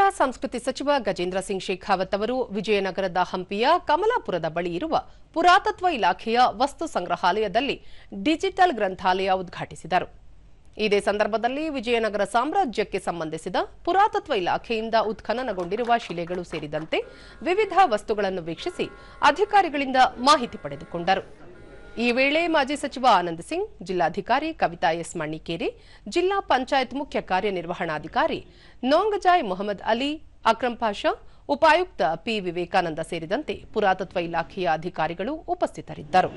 ಕೇಂದ್ರ ಸಂಸ್ಕೃತಿ ಸಚಿವ ಗಜೇಂದ್ರ ಸಿಂಗ್ ಶೇಖಾವತ್ ಅವರು ವಿಜಯನಗರದ ಹಂಪಿಯ ಕಮಲಾಪುರದ ಬಳಿ ಇರುವ ಪುರಾತತ್ವ ಇಲಾಖೆಯ ವಸ್ತು ಸಂಗ್ರಹಾಲಯದಲ್ಲಿ ಡಿಜಿಟಲ್ ಗ್ರಂಥಾಲಯ ಉದ್ಘಾಟಿಸಿದರು. ಇದೇ ಸಂದರ್ಭದಲ್ಲಿ ವಿಜಯನಗರ ಸಾಮ್ರಾಜ್ಯಕ್ಕೆ ಸಂಬಂಧಿಸಿದ ಪುರಾತತ್ವ ಇಲಾಖೆಯಿಂದ ಉತ್ಖನನಗೊಂಡಿರುವ ಶಿಲೆಗಳು ಸೇರಿದಂತೆ ವಿವಿಧ ವಸ್ತುಗಳನ್ನು ವೀಕ್ಷಿಸಿ ಅಧಿಕಾರಿಗಳಿಂದ ಮಾಹಿತಿ ಪಡೆದುಕೊಂಡರು. ಈ ವೇಳೆ ಮಾಜಿ ಸಚಿವ ಆನಂದ್ ಸಿಂಗ್, ಜಿಲ್ಲಾಧಿಕಾರಿ ಕವಿತಾ ಎಸ್ ಮಣ್ಣಿಕೇರಿ, ಜಿಲ್ಲಾ ಪಂಚಾಯತ್ ಮುಖ್ಯ ಕಾರ್ಯನಿರ್ವಹಣಾಧಿಕಾರಿ ನೋಂಗಜಾಯ್ ಮೊಹಮ್ಮದ್ ಅಲಿ, ಅಕ್ರಂ ಪಾಷಾ, ಉಪಾಯುಕ್ತ ಪಿ ವಿವೇಕಾನಂದ ಸೇರಿದಂತೆ ಪುರಾತತ್ವ ಇಲಾಖೆಯ ಅಧಿಕಾರಿಗಳು ಉಪಸ್ಥಿತರಿದ್ದರು.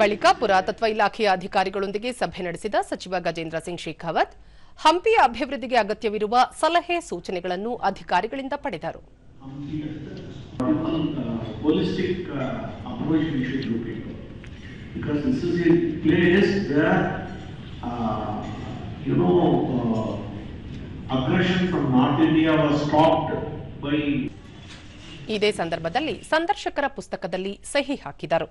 ಬಳಿಕ ಪುರಾತತ್ವ ಇಲಾಖೆಯ ಅಧಿಕಾರಿಗಳೊಂದಿಗೆ ಸಭೆ ನಡೆಸಿದ ಸಚಿವ ಗಜೇಂದ್ರ ಸಿಂಗ್ ಶೇಖಾವತ್ ಹಂಪಿಯ ಅಭಿವೃದ್ಧಿಗೆ ಅಗತ್ಯವಿರುವ ಸಲಹೆ ಸೂಚನೆಗಳನ್ನು ಅಧಿಕಾರಿಗಳಿಂದ ಪಡೆದರು. ಇದೇ ಸಂದರ್ಭದಲ್ಲಿ ಸಂದರ್ಶಕರ ಪುಸ್ತಕದಲ್ಲಿ ಸಹಿ ಹಾಕಿದರು.